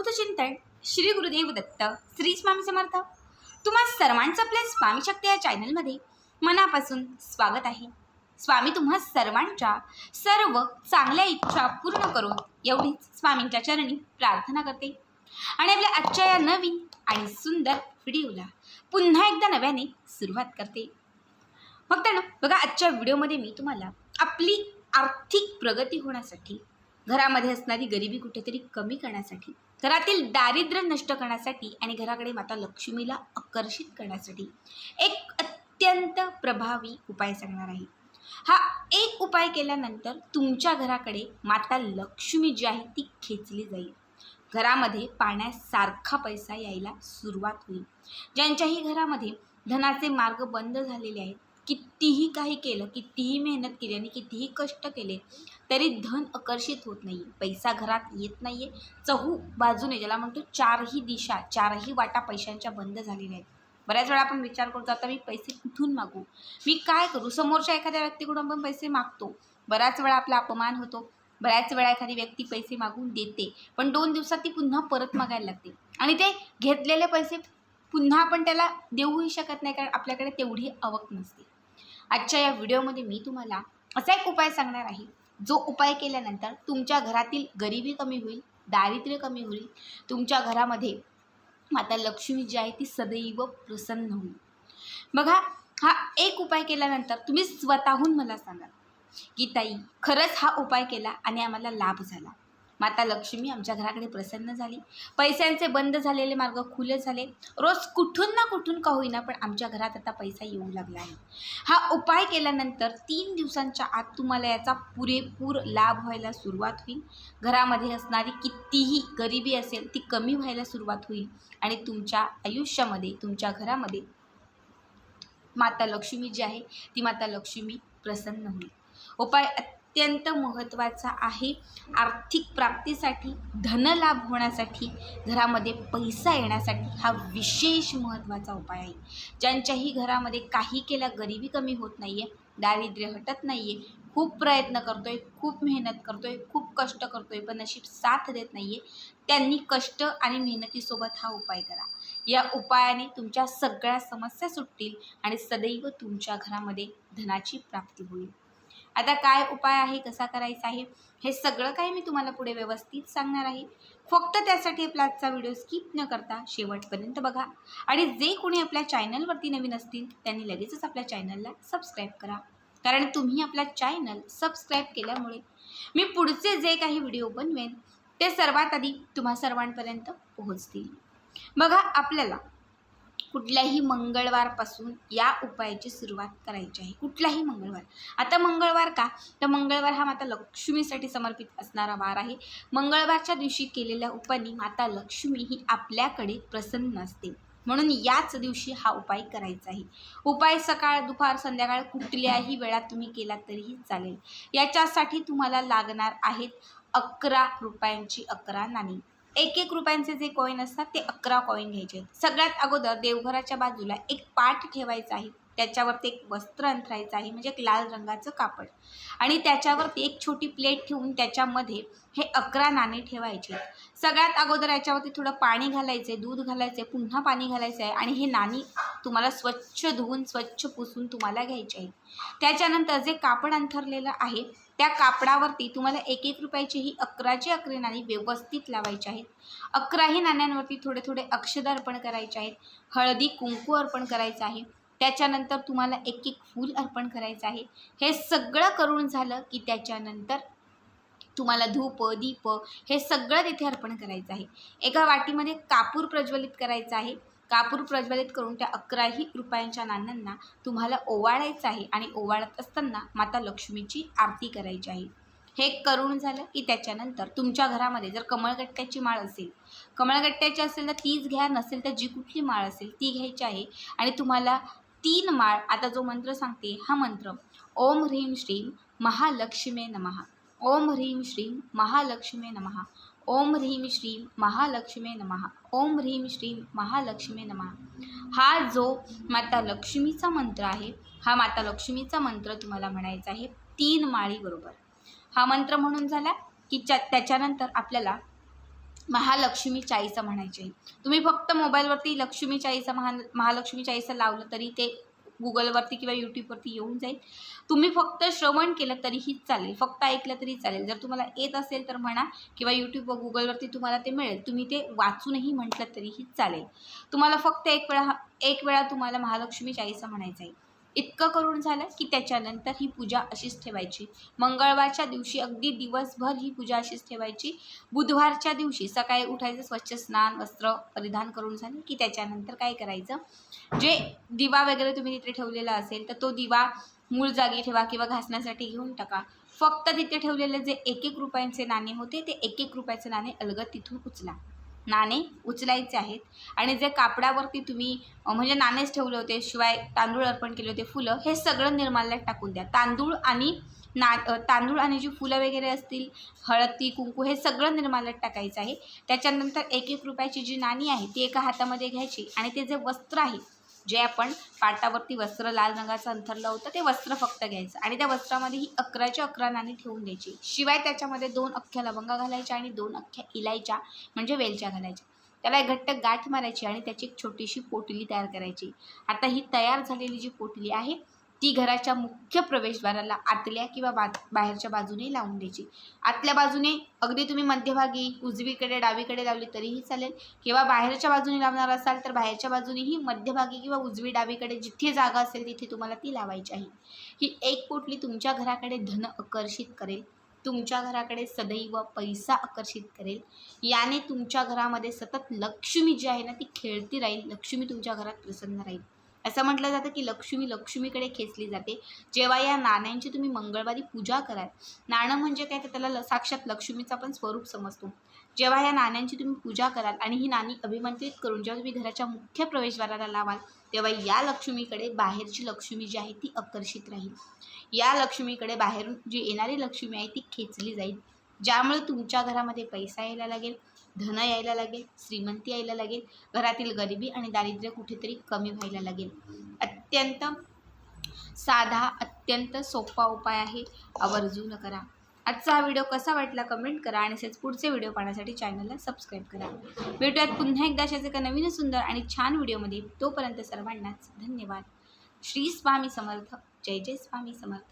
अवधूत चिंतन श्री गुरुदेव दत्त श्री स्वामी समर्थ. तुम्हा सर्वांचं आपल्या स्वामी शक्ती या चॅनलमध्ये मनापासून स्वागत आहे. स्वामी तुम्हा सर्वांच्या सर्व चांगल्या इच्छा पूर्ण करून एवढीच स्वामींच्या चरणी प्रार्थना करते. आणि आपल्या आजच्या या नवीन आणि सुंदर व्हिडिओला पुन्हा एकदा नव्याने सुरुवात करते. मग त्यानं बघा आजच्या व्हिडिओमध्ये मी तुम्हाला आपली आर्थिक प्रगती होण्यासाठी घरामध्ये असणारी गरिबी कुठेतरी कमी करण्यासाठी घरातील दारिद्र्य नष्ट करण्यासाठी आणि घराकडे माता लक्ष्मीला आकर्षित करण्यासाठी एक अत्यंत प्रभावी उपाय सांगणार आहे. हा एक उपाय केल्यानंतर तुमच्या घराकडे माता लक्ष्मी जी आहे ती खेचली जाईल. घरामध्ये पाण्यासारखा पैसा यायला सुरुवात होईल. ज्यांच्याही घरामध्ये धनाचे मार्ग बंद झालेले आहेत कितीही काही केलं कितीही मेहनत केली आणि कितीही कष्ट केले तरी धन आकर्षित होत नाही पैसा घरात येत नाही आहे चहू बाजूने ज्याला म्हणतो चारही दिशा चारही वाटा पैशांच्या बंद झालेल्या आहेत. बऱ्याच वेळा आपण विचार करतो आता मी पैसे कुठून मागू? मी काय करू? समोरच्या एखाद्या व्यक्तीकडून आपण पैसे मागतो. बऱ्याच वेळा आपला अपमान होतो. बऱ्याच वेळा एखादी व्यक्ती पैसे मागून देते. पण दोन दिवसात ती पुन्हा परत मागायला लागते. आणि ते घेतलेले पैसे पुन्हा आपण त्याला देऊही शकत नाही कारण आपल्याकडे तेवढी आवक नसते. आजच्या या व्हिडिओमध्ये मी तुम्हाला असा एक उपाय सांगणार आहे. जो उपाय केल्यानंतर तुमच्या घरातील गरिबी कमी होईल दारिद्र्य कमी होईल तुमच्या घरामध्ये माता लक्ष्मी जी आहे ती सदैव प्रसन्न होईल. बघा हा एक उपाय केल्यानंतर तुम्ही स्वतःहून मला सांगा की ताई खरंच हा उपाय केला आणि आम्हाला लाभ झाला. माता लक्ष्मी आमच्या घराकडे प्रसन्न झाली. पैशांचे बंद झालेले मार्ग खुले झाले. रोज कुठून ना कुठून का होईना पण आमच्या घरात आता पैसा येऊ लागला आहे. हा उपाय केल्यानंतर तीन दिवसांच्या आत तुम्हाला याचा पुरेपूर लाभ व्हायला सुरुवात होईल. घरामध्ये असणारी कितीही गरिबी असेल ती कमी व्हायला सुरुवात होईल आणि तुमच्या आयुष्यामध्ये तुमच्या घरामध्ये माता लक्ष्मी जी आहे ती माता लक्ष्मी प्रसन्न होईल. उपाय अत्यंत महत्त्वाचा आहे. आर्थिक प्राप्तीसाठी धनलाभ होण्यासाठी घरामध्ये पैसा येण्यासाठी हा विशेष महत्त्वाचा उपाय आहे. ज्यांच्याही घरामध्ये काही केल्या गरिबी कमी होत नाही आहे दारिद्र्य हटत नाही आहे खूप प्रयत्न करतोय खूप मेहनत करतोय खूप कष्ट करतोय पण नशीब साथ देत नाही आहे त्यांनी कष्ट आणि मेहनतीसोबत हा उपाय करा. या उपायाने तुमच्या सगळ्या समस्या सुटतील आणि सदैव तुमच्या घरामध्ये धनाची प्राप्ती होईल. आता काय उपाय आहे कसा करायचा आहे हे सगळं काही मी तुम्हाला पुढे व्यवस्थित सांगणार आहे. फक्त त्यासाठी आपला आजचा व्हिडिओ स्किप न करता शेवटपर्यंत बघा. आणि जे कोणी आपल्या चॅनलवरती नवीन असतील त्यांनी लगेचच आपल्या चॅनलला सबस्क्राईब करा. कारण तुम्ही आपला चॅनल सबस्क्राईब केल्यामुळे मी पुढचे जे काही व्हिडिओ बनवेन ते सर्वात आधी तुम्हा सर्वांपर्यंत पोहोचतील. बघा आपल्याला कुठल्याही मंगळवारपासून या उपायाची सुरुवात करायची आहे. कुठलाही मंगळवार. आता मंगळवार का? तर मंगळवार हा माता लक्ष्मीसाठी समर्पित असणारा वार आहे. मंगळवारच्या दिवशी केलेल्या उपायांनी माता लक्ष्मी ही आपल्याकडे प्रसन्न असते. म्हणून याच दिवशी हा उपाय करायचा आहे. उपाय सकाळ दुपार संध्याकाळ कुठल्याही वेळात तुम्ही केला तरीही चालेल. याच्यासाठी तुम्हाला लागणार आहेत अकरा रुपयांची अकरा नाणी. एक एक रुपयांचे जे कॉईन असतात ते अकरा कॉईन घ्यायचे. आहेत सगळ्यात अगोदर देवघराच्या बाजूला एक पाठ ठेवायचा आहे. त्याच्यावरती एक वस्त्र अंथरायचं आहे म्हणजे एक लाल रंगाचं कापड. आणि त्याच्यावरती एक छोटी प्लेट ठेवून त्याच्यामध्ये हे अकरा नाणे ठेवायचे. सगळ्यात अगोदर याच्यावरती थोडं पाणी घालायचं आहे दूध घालायचं आहे पुन्हा पाणी घालायचं आहे आणि हे नाणी तुम्हाला स्वच्छ धुवून स्वच्छ पुसून तुम्हाला घ्यायचे आहे. त्याच्यानंतर जे कापड अंथरलेलं आहे त्या कापडावरती तुम्हाला एक एक रुपयाची ही अकराची अकरा नाणी व्यवस्थित लावायची आहेत. अकराही नाण्यांवरती थोडे थोडे अक्षद अर्पण करायचे आहेत. हळदी कुंकू अर्पण करायचं आहे. त्याच्यानंतर तुम्हाला एक एक फूल अर्पण करायचं आहे. हे सगळं करून झालं की त्याच्यानंतर तुम्हाला धूप दीप हे सगळं तिथे अर्पण करायचं आहे. एका वाटीमध्ये कापूर प्रज्वलित करायचं आहे. कापूर प्रज्वलित करून त्या अकराही रुपयांच्या नाण्यांना तुम्हाला ओवाळायचं आहे आणि ओवाळत असताना माता लक्ष्मीची आरती करायची आहे. हे करून झालं की त्याच्यानंतर तुमच्या घरामध्ये जर कमळगट्ट्याची माळ असेल कमळगट्ट्याची असेल तर तीच घ्या नसेल तर जी कुठली माळ असेल ती घ्यायची आहे आणि तुम्हाला तीन माळ आता जो मंत्र सांगते हा मंत्र ओम ह्रीम श्रीम महालक्ष्मे नमः. ओम ह्रीम श्रीम महालक्ष्मे नमः. ओम ह्रीम श्रीम महालक्ष्मी नमः. ओम ह्रीम श्रीम महालक्ष्मी नमः. हा जो माता लक्ष्मीचा मंत्र आहे हा माता लक्ष्मीचा मंत्र तुम्हाला म्हणायचा आहे तीन माळीबरोबर हा मंत्र म्हणून झाला की च्या त्याच्यानंतर आपल्याला महालक्ष्मी चाळीसा म्हणायचे तुम्ही फक्त मोबाईलवरती लक्ष्मी चाळीसा महा महालक्ष्मी चाळीसा लावलं तरी ते गुगलवरती किंवा यूट्यूबवरती येऊन जाईल. तुम्ही फक्त श्रवण केलं तरीही चालेल. फक्त ऐकलं तरी चालेल. जर तुम्हाला येत असेल तर म्हणा किंवा यूट्यूब व गुगलवरती तुम्हाला ते मिळेल. तुम्ही ते वाचूनही म्हटलं तरीही चालेल. तुम्हाला फक्त एक वेळा एक वेळा तुम्हाला महालक्ष्मी चाळीसा म्हणायचं आहे इतकं करून झालं की त्याच्यानंतर ही पूजा अशीच ठेवायची. मंगळवारच्या दिवशी अगदी दिवसभर ही पूजा अशीच ठेवायची. बुधवारच्या दिवशी सकाळी उठायचं स्वच्छ स्नान वस्त्र परिधान करून झालं की त्याच्यानंतर काय करायचं? जे दिवा वगैरे तुम्ही तिथे ठेवलेला असेल तर तो दिवा मूळ जागी ठेवा किंवा घासण्यासाठी घेऊन टाका. फक्त तिथे ठेवलेले जे एक एक रुपयांचे नाणे होते ते एक एक रुपयाचे नाणे अलगद तिथून उचला. नाणे उचलायचे आहेत. आणि जे कापडावरती तुम्ही म्हणजे नाणेच ठेवले होते शिवाय तांदूळ अर्पण केले होते फुलं हे सगळं निर्माल्यात टाकून द्या. तांदूळ आणि ना तांदूळ आणि जी फुलं वगैरे असतील हळदी कुंकू हे सगळं निर्माल्यात टाकायचं आहे. त्याच्यानंतर एक एक रुपयाची जी नाणी आहे ती एका हातामध्ये घ्यायची आणि ते जे वस्त्र आहे जे आपण पाटावरती वस्त्र लाल रंगाचं अंथरलं होतं ते वस्त्र फक्त घ्यायचं. आणि त्या वस्त्रामध्ये ही अकराच्या अकरा नाणी ठेवून द्यायची. शिवाय त्याच्यामध्ये दोन अख्ख्या लवंगा घालायच्या आणि दोन अख्ख्या इलायच्या म्हणजे वेलच्या घालायच्या. त्याला एक घट्ट गाठ मारायची आणि त्याची एक छोटीशी पोटली तयार करायची. आता ही तयार झालेली जी पोटली आहे ती घराच्या मुख्य प्रवेशद्वाराला आतल्या किंवा बा बाहेरच्या बाजूने लावून द्यायची. आतल्या बाजूने अगदी तुम्ही मध्यभागी उजवीकडे डावीकडे लावली तरीही चालेल. किंवा बाहेरच्या बाजूने लावणार असाल तर बाहेरच्या बाजूनेही मध्यभागी किंवा उजवी डावीकडे जिथे जागा असेल तिथे तुम्हाला ती लावायची आहे. ही एक पोटली तुमच्या घराकडे धन आकर्षित करेल. तुमच्या घराकडे सदैव पैसा आकर्षित करेल. याने तुमच्या घरामध्ये सतत लक्ष्मी जी आहे ना ती खेळती राहील. लक्ष्मी तुमच्या घरात प्रसन्न राहील. असं म्हटलं जातं की लक्ष्मी लक्ष्मीकडे खेचली जाते. जेव्हा या नाण्यांची तुम्ही मंगळवारी पूजा कराल नाणं म्हणजे काय? तर त्याला ल- साक्षात लक्ष्मीचा पण स्वरूप समजतो. जेव्हा या नाण्यांची तुम्ही पूजा कराल आणि ही नाणी अभिमंत्रित करून जेव्हा तुम्ही घराच्या मुख्य प्रवेशद्वाराला लावाल तेव्हा या लक्ष्मीकडे बाहेरची लक्ष्मी जी आहे ती आकर्षित राहील. या लक्ष्मीकडे बाहेरून जी येणारी लक्ष्मी आहे ती खेचली जाईल. ज्यामुळे तुमच्या घरामध्ये पैसा यायला लागेल. धन यायला लागेल श्रीमंती यायला लागेल घरातील गरिबी आणि दारिद्र्य कुठेतरी कमी व्हायला लागेल. अत्यंत साधा अत्यंत सोपा उपाय आहे. आवर्जून करा. आजचा हा व्हिडिओ कसा वाटला कमेंट करा आणि असेच पुढचे व्हिडिओ पाहण्यासाठी चॅनलला सबस्क्राईब करा. भेटूयात पुन्हा एकदा अशाच एका नवीन सुंदर आणि छान व्हिडिओमध्ये. तोपर्यंत सर्वांनाच धन्यवाद. श्री स्वामी समर्थ. जय जय स्वामी समर्थ.